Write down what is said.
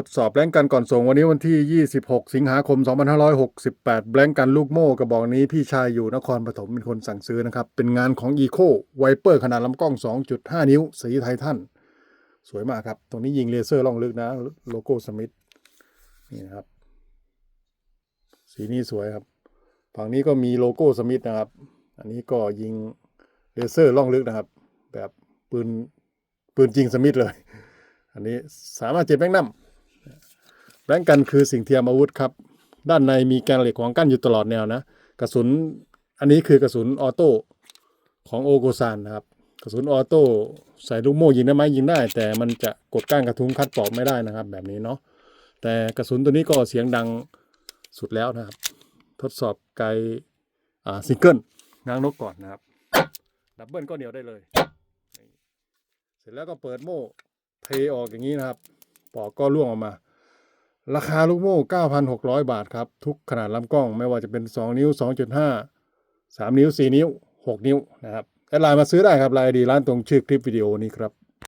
ทดสอบแบงก์กันก่อนส่งวันนี้วันที่ 26 สิงหาคม 2568 แบงก์กันลูกโม่กระบอกนี้พี่ชายอยู่นครปฐมเป็นคนสั่งซื้อนะครับ เป็นงานของ Eco Viper ขนาดลำกล้อง 2.5 นิ้ว สีไททัน สวยมากครับ ตรงนี้ยิงเลเซอร์ล่องลึกนะ โลโก้สมิธนี่นะครับ สีนี้สวยครับ ฝั่งนี้ก็มีโลโก้สมิธนะครับ อันนี้ก็ยิงเลเซอร์ล่องลึกนะครับ แบบปืนปืนจริงสมิธเลย อันนี้สามารถเจ็บแบงค์น้ำ แบงค์กันคือสิ่งเทียมอาวุธครับ ด้านในมีแกนเหล็กขวางกั้นอยู่ตลอดแนวนะ กระสุนอันนี้คือกระสุนออโต้ของโอโกซานนะครับ กระสุนออโต้ใส่ลูกโม่ยิงได้ไหมยิงได้ แต่มันจะกดก้านกระทุ้งคัดปอกไม่ได้นะครับ แบบนี้เนาะ แต่กระสุนตัวนี้ก็เสียงดังสุดแล้วนะครับ ทดสอบไกลอ่าซิงเกิลง้างนกก่อนนะครับ ดับเบิลก็เหนียวได้เลย เสร็จแล้วก็เปิดโม่เทออกอย่างนี้นะครับ ปอกก็ร่วงออกมา ราคาลูกโม่ 9,600 บาทครับ ทุกขนาดลำกล้องไม่ว่าจะเป็น 2 นิ้ว 2.5 3 นิ้ว 4 นิ้ว 6 นิ้วนะครับแอดไลน์มาซื้อได้ครับไลน์ดีร้านตรงชื่อคลิปวิดีโอนี้ครับ